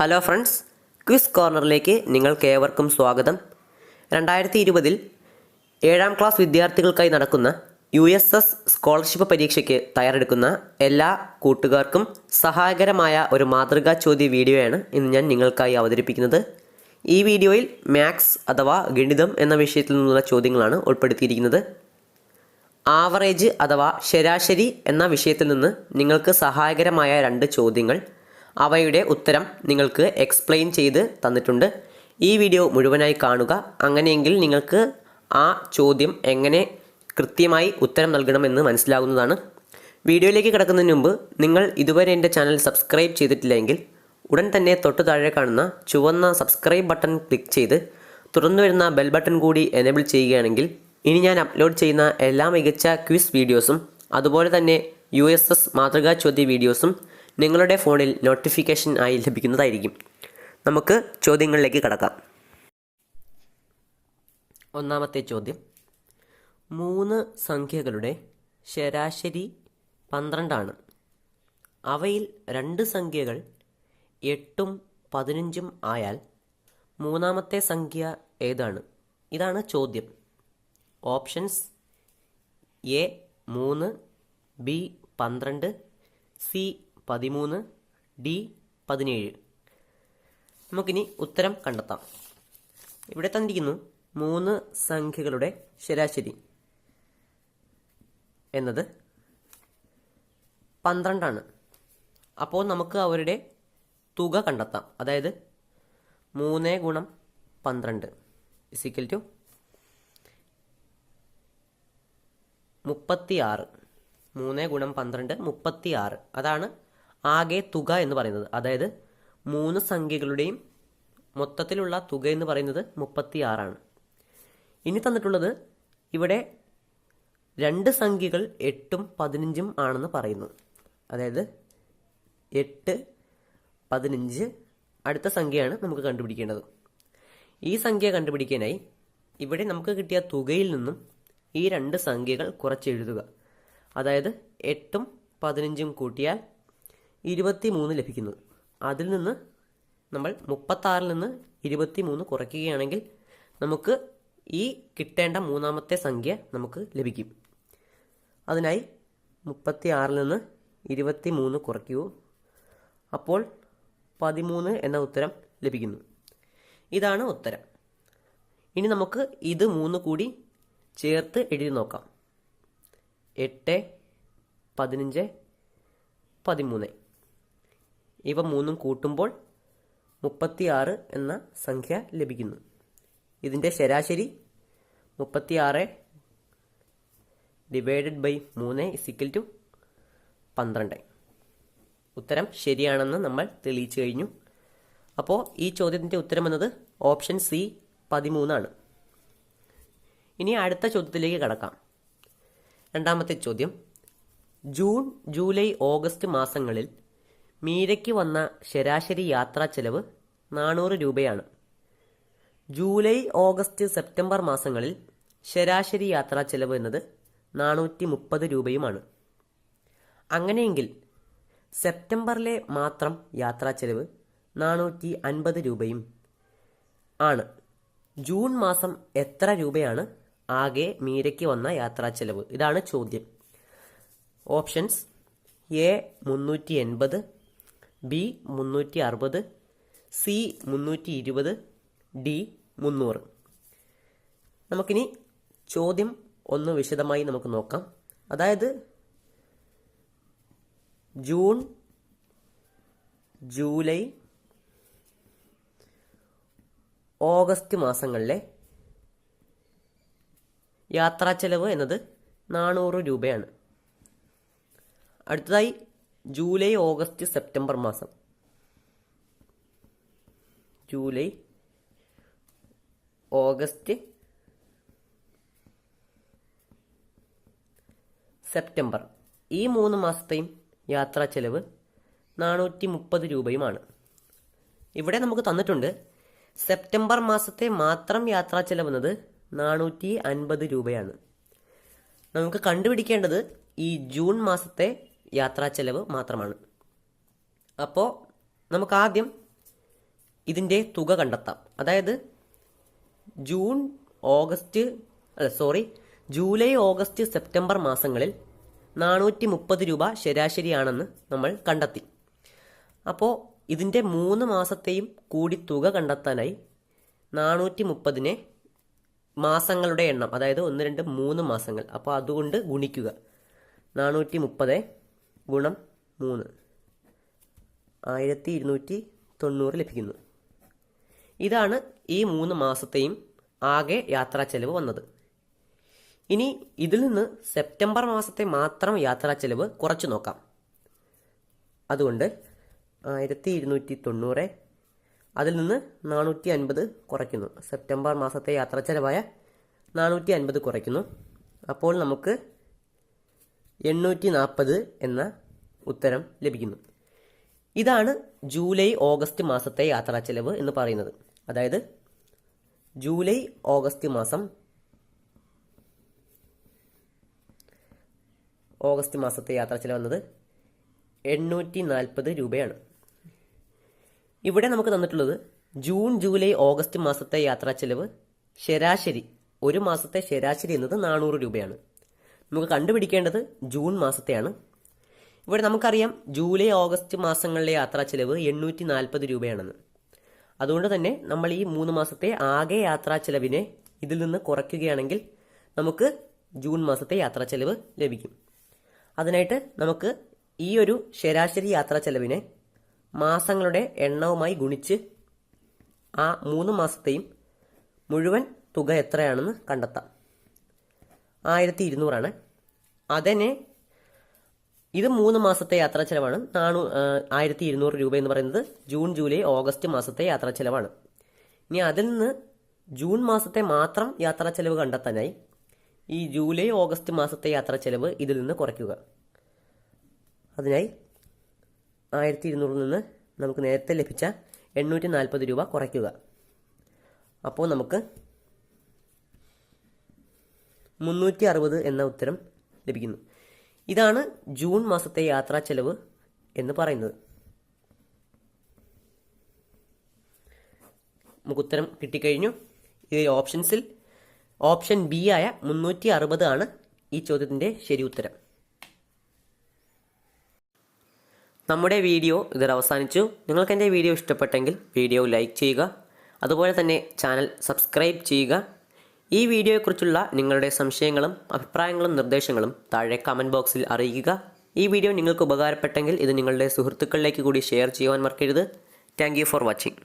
Hello friends quiz കോർണറിലേക്ക് നിങ്ങൾക്ക് ഏവർക്കും സ്വാഗതം. രണ്ടായിരത്തി ഇരുപതിൽ ഏഴാം ക്ലാസ് വിദ്യാർത്ഥികൾക്കായി നടക്കുന്ന യു എസ് എസ് സ്കോളർഷിപ്പ് പരീക്ഷയ്ക്ക് തയ്യാറെടുക്കുന്ന എല്ലാ കൂട്ടുകാർക്കും സഹായകരമായ ഒരു മാതൃകാ ചോദ്യ വീഡിയോയാണ് ഇന്ന് ഞാൻ നിങ്ങൾക്കായി അവതരിപ്പിക്കുന്നത്. ഈ വീഡിയോയിൽ മാത്സ് അഥവാ ഗണിതം എന്ന വിഷയത്തിൽ നിന്നുള്ള ചോദ്യങ്ങളാണ് ഉൾപ്പെടുത്തിയിരിക്കുന്നത്. ആവറേജ് അഥവാ ശരാശരി എന്ന വിഷയത്തിൽ നിന്ന് നിങ്ങൾക്ക് സഹായകരമായ രണ്ട് ചോദ്യങ്ങൾ അവയുടെ ഉത്തരം നിങ്ങൾക്ക് എക്സ്പ്ലെയിൻ ചെയ്ത് തന്നിട്ടുണ്ട്. ഈ വീഡിയോ മുഴുവനായി കാണുക. അങ്ങനെയെങ്കിൽ നിങ്ങൾക്ക് ആ ചോദ്യം എങ്ങനെ കൃത്യമായി ഉത്തരം നൽകണമെന്ന് മനസ്സിലാകുന്നതാണ്. വീഡിയോയിലേക്ക് കിടക്കുന്നതിന് മുമ്പ് നിങ്ങൾ ഇതുവരെ എന്റെ ചാനൽ സബ്സ്ക്രൈബ് ചെയ്തിട്ടില്ലെങ്കിൽ ഉടൻ തന്നെ തൊട്ടു താഴെ കാണുന്ന ചുവന്ന സബ്സ്ക്രൈബ് ബട്ടൺ ക്ലിക്ക് ചെയ്ത് തുറന്നു വരുന്ന ബെൽ ബട്ടൺ കൂടി എനേബിൾ ചെയ്യുകയാണെങ്കിൽ ഇനി ഞാൻ അപ്ലോഡ് ചെയ്യുന്ന എല്ലാ മികച്ച ക്വിസ് വീഡിയോസും അതുപോലെ തന്നെ യു എസ് എസ് മാതൃകാ ചോദ്യ വീഡിയോസും നിങ്ങളുടെ ഫോണിൽ നോട്ടിഫിക്കേഷൻ ആയി ലഭിക്കുന്നതായിരിക്കും. നമുക്ക് ചോദ്യങ്ങളിലേക്ക് കടക്കാം. ഒന്നാമത്തെ ചോദ്യം. മൂന്ന് സംഖ്യകളുടെ ശരാശരി പന്ത്രണ്ടാണ്. അവയിൽ രണ്ട് സംഖ്യകൾ എട്ടും പതിനഞ്ചും ആയാൽ മൂന്നാമത്തെ സംഖ്യ ഏതാണ്? ഇതാണ് ചോദ്യം. ഓപ്ഷൻസ് എ മൂന്ന് ബി പന്ത്രണ്ട് സി പതിമൂന്ന് ഡി പതിനേഴ്. നമുക്കിനി ഉത്തരം കണ്ടെത്താം. ഇവിടെ തന്നിരിക്കുന്നു മൂന്ന് സംഖ്യകളുടെ ശരാശരി എന്നത് പന്ത്രണ്ടാണ്. അപ്പോൾ നമുക്ക് അവരുടെ തുക കണ്ടെത്താം. അതായത് മൂന്ന് ഗുണം പന്ത്രണ്ട് ഇസിക്കൽ ടു മുപ്പത്തി ആറ് മൂന്ന് ഗുണം പന്ത്രണ്ട് മുപ്പത്തി ആറ് അതാണ് ആകെ തുക എന്ന് പറയുന്നത്. അതായത് മൂന്ന് സംഖ്യകളുടെയും മൊത്തത്തിലുള്ള തുക എന്ന് പറയുന്നത് മുപ്പത്തി ആറാണ് ഇനി തന്നിട്ടുള്ളത് ഇവിടെ രണ്ട് സംഖ്യകൾ എട്ടും പതിനഞ്ചും ആണെന്ന് പറയുന്നു. അതായത് എട്ട് പതിനഞ്ച് അടുത്ത സംഖ്യയാണ് നമുക്ക് കണ്ടുപിടിക്കേണ്ടത്. ഈ സംഖ്യ കണ്ടുപിടിക്കാനായി ഇവിടെ നമുക്ക് കിട്ടിയ തുകയിൽ നിന്നും ഈ രണ്ട് സംഖ്യകൾ കുറച്ചെഴുതുക അതായത് എട്ടും പതിനഞ്ചും കൂട്ടിയാൽ ഇരുപത്തി മൂന്ന് ലഭിക്കുന്നത് അതിൽ നിന്ന് നമ്മൾ മുപ്പത്താറിൽ നിന്ന് ഇരുപത്തി മൂന്ന് കുറയ്ക്കുകയാണെങ്കിൽ നമുക്ക് ഈ കിട്ടേണ്ട മൂന്നാമത്തെ സംഖ്യ നമുക്ക് ലഭിക്കും. അതിനായി മുപ്പത്തി ആറിൽ നിന്ന് ഇരുപത്തി മൂന്ന് കുറയ്ക്കൂ. അപ്പോൾ പതിമൂന്ന് എന്ന ഉത്തരം ലഭിക്കുന്നു. ഇതാണ് ഉത്തരം. ഇനി നമുക്ക് ഇത് മൂന്ന് കൂടി ചേർത്ത് എഴുതി നോക്കാം. എട്ട് പതിനഞ്ച് പതിമൂന്ന്. ഇവ മൂന്നും കൂട്ടുമ്പോൾ മുപ്പത്തിയാറ് എന്ന സംഖ്യ ലഭിക്കുന്നു. ഇതിന്റെ ശരാശരി മുപ്പത്തിയാറ് ഡിവൈഡഡ് ബൈ മൂന്ന് ഇസിക്കൽ ടു പന്ത്രണ്ട്. ഉത്തരം ശരിയാണെന്ന് നമ്മൾ തെളിയിച്ചു കഴിഞ്ഞു. അപ്പോൾ ഈ ചോദ്യത്തിന്റെ ഉത്തരം എന്നത് ഓപ്ഷൻ സി പതിമൂന്നാണ്. ഇനി അടുത്ത ചോദ്യത്തിലേക്ക് കടക്കാം. രണ്ടാമത്തെ ചോദ്യം. ജൂൺ ജൂലൈ ഓഗസ്റ്റ് മാസങ്ങളിൽ മീരയ്ക്ക് വന്ന ശരാശരി യാത്രാ ചെലവ് നാനൂറ് രൂപയാണ്. ജൂലൈ ഓഗസ്റ്റ് സെപ്റ്റംബർ മാസങ്ങളിൽ ശരാശരി യാത്രാ ചെലവ് എന്നത് നാനൂറ്റി മുപ്പത് രൂപയുമാണ്. അങ്ങനെയെങ്കിൽ സെപ്റ്റംബറിലെ മാത്രം യാത്രാ ചെലവ് നാനൂറ്റി അൻപത് രൂപയും ആണ്. ജൂൺ മാസം എത്ര രൂപയാണ് ആകെ മീരയ്ക്ക് വന്ന യാത്രാ ചെലവ്? ഇതാണ് ചോദ്യം. ഓപ്ഷൻസ്. എ മുന്നൂറ്റി എൺപത് ബി മുന്നൂറ്റി അറുപത് സി മുന്നൂറ്റി ഇരുപത് ഡി മുന്നൂറ്. നമുക്കിനി ചോദ്യം ഒന്ന് വിശദമായി നമുക്ക് നോക്കാം. അതായത് ജൂൺ ജൂലൈ ഓഗസ്റ്റ് മാസങ്ങളിലെ യാത്രാ ചെലവ് എന്നത് നാനൂറ് രൂപയാണ്. അടുത്തതായി ജൂലൈ ഓഗസ്റ്റ് സെപ്റ്റംബർ മാസം. July August September. ഈ മൂന്ന് മാസത്തെയും യാത്രാ ചെലവ് നാനൂറ്റി മുപ്പത് രൂപയുമാണ്. ഇവിടെ നമുക്ക് തന്നിട്ടുണ്ട് സെപ്റ്റംബർ മാസത്തെ മാത്രം യാത്രാ ചെലവെന്നത് നാനൂറ്റി അൻപത് രൂപയാണ്. നമുക്ക് കണ്ടുപിടിക്കേണ്ടത് ഈ ജൂൺ മാസത്തെ യാത്രാ ചെലവ് മാത്രമാണ്. അപ്പോൾ നമുക്ക് ആദ്യം ഇതിന്റെ തുക കണ്ടെത്താം. അതായത് ജൂൺ ഓഗസ്റ്റ് അല്ല സോറി ജൂലൈ ഓഗസ്റ്റ് സെപ്റ്റംബർ മാസങ്ങളിൽ നാനൂറ്റി മുപ്പത് രൂപ ശരാശരിയാണെന്ന് നമ്മൾ കണ്ടെത്തി. അപ്പോൾ ഇതിന്റെ മൂന്ന് മാസത്തെയും കൂടി തുക കണ്ടെത്താനായി നാനൂറ്റി മുപ്പതിനെ മാസങ്ങളുടെ എണ്ണം അതായത് ഒന്ന് രണ്ട് മൂന്ന് മാസങ്ങൾ. അപ്പോൾ അതുകൊണ്ട് ഗുണിക്കുക. നാനൂറ്റി മുപ്പത് ഗുണം മൂന്ന്. ആയിരത്തി ഇരുന്നൂറ്റി തൊണ്ണൂറ് ലഭിക്കുന്നു. ഇതാണ് ഈ മൂന്ന് മാസത്തെയും ആകെ യാത്രാ ചെലവ് വന്നത്. ഇനി ഇതിൽ നിന്ന് സെപ്റ്റംബർ മാസത്തെ മാത്രം യാത്രാ ചെലവ് കുറച്ച് നോക്കാം. അതുകൊണ്ട് ആയിരത്തി ഇരുന്നൂറ്റി തൊണ്ണൂറ് അതിൽ നിന്ന് നാനൂറ്റി അൻപത് കുറയ്ക്കുന്നു. സെപ്റ്റംബർ മാസത്തെ യാത്രാ ചെലവായ നാനൂറ്റി അൻപത് കുറയ്ക്കുന്നു. അപ്പോൾ നമുക്ക് എണ്ണൂറ്റി നാൽപ്പത് എന്ന ഉത്തരം ലഭിക്കുന്നു. ഇതാണ് ജൂലൈ ഓഗസ്റ്റ് മാസത്തെ യാത്രാ ചെലവ് എന്ന് പറയുന്നത്. അതായത് ജൂലൈ ഓഗസ്റ്റ് മാസം ഓഗസ്റ്റ് മാസത്തെ യാത്രാ ചെലവ് വന്നത് എണ്ണൂറ്റി നാൽപ്പത് രൂപയാണ്. ഇവിടെ നമുക്ക് തന്നിട്ടുള്ളത് ജൂൺ ജൂലൈ ഓഗസ്റ്റ് മാസത്തെ യാത്രാ ചെലവ് ശരാശരി ഒരു മാസത്തെ ശരാശരി എന്നത് നാനൂറ് രൂപയാണ്. നമുക്ക് കണ്ടുപിടിക്കേണ്ടത് ജൂൺ മാസത്തെയാണ്. ഇവിടെ നമുക്കറിയാം ജൂലൈ ഓഗസ്റ്റ് മാസങ്ങളിലെ യാത്രാ ചെലവ് എണ്ണൂറ്റി നാൽപ്പത് രൂപയാണെന്ന്. അതുകൊണ്ട് തന്നെ നമ്മൾ ഈ മൂന്ന് മാസത്തെ ആകെ യാത്രാ ചെലവിനെ ഇതിൽ നിന്ന് കുറയ്ക്കുകയാണെങ്കിൽ നമുക്ക് ജൂൺ മാസത്തെ യാത്രാ ചെലവ് ലഭിക്കും. അതിനായിട്ട് നമുക്ക് ഈ ഒരു ശരാശരി യാത്രാ ചെലവിനെ മാസങ്ങളുടെ എണ്ണവുമായി ഗുണിച്ച് ആ മൂന്ന് മാസത്തെയും മുഴുവൻ തുക എത്രയാണെന്ന് കണ്ടെത്താം. ആയിരത്തി ഇരുന്നൂറാണ്. അതിനെ ഇത് മൂന്ന് മാസത്തെ യാത്രാ ചെലവാണ്. നാണു ആയിരത്തി ഇരുന്നൂറ് രൂപ എന്ന് പറയുന്നത് ജൂൺ ജൂലൈ ഓഗസ്റ്റ് മാസത്തെ യാത്രാ ചെലവാണ്. ഇനി അതിൽ നിന്ന് ജൂൺ മാസത്തെ മാത്രം യാത്രാ ചെലവ് കണ്ടെത്താനായി ഈ ജൂലൈ ഓഗസ്റ്റ് മാസത്തെ യാത്രാ ചെലവ് ഇതിൽ നിന്ന് കുറയ്ക്കുക. അതിനായി ആയിരത്തി ഇരുന്നൂറിൽ നിന്ന് നമുക്ക് നേരത്തെ ലഭിച്ച എണ്ണൂറ്റി നാൽപ്പത് രൂപ കുറയ്ക്കുക. അപ്പോൾ നമുക്ക് മുന്നൂറ്റി അറുപത് എന്ന ഉത്തരം ലഭിക്കുന്നു. ഇതാണ് ജൂൺ മാസത്തെ യാത്രാ ചെലവ് എന്ന് പറയുന്നത്. നമുക്ക് ഉത്തരം കിട്ടിക്കഴിഞ്ഞു. ഈ ഓപ്ഷൻസിൽ ഓപ്ഷൻ ബി ആയ മുന്നൂറ്റി അറുപത് ആണ് ഈ ചോദ്യത്തിന്റെ ശരി ഉത്തരം. നമ്മുടെ വീഡിയോ ഇതിൽ അവസാനിച്ചു. നിങ്ങൾക്ക് എന്റെ വീഡിയോ ഇഷ്ടപ്പെട്ടെങ്കിൽ വീഡിയോ ലൈക്ക് ചെയ്യുക. അതുപോലെ തന്നെ ചാനൽ സബ്സ്ക്രൈബ് ചെയ്യുക. ഈ വീഡിയോയെക്കുറിച്ചുള്ള നിങ്ങളുടെ സംശയങ്ങളും അഭിപ്രായങ്ങളും നിർദ്ദേശങ്ങളും താഴെ കമന്റ് ബോക്സിൽ അറിയിക്കുക. ഈ വീഡിയോ നിങ്ങൾക്ക് ഉപകാരപ്പെട്ടെങ്കിൽ ഇത് നിങ്ങളുടെ സുഹൃത്തുക്കളിലേക്ക് കൂടി ഷെയർ ചെയ്യുവാൻ മറക്കരുത്. Thank for watching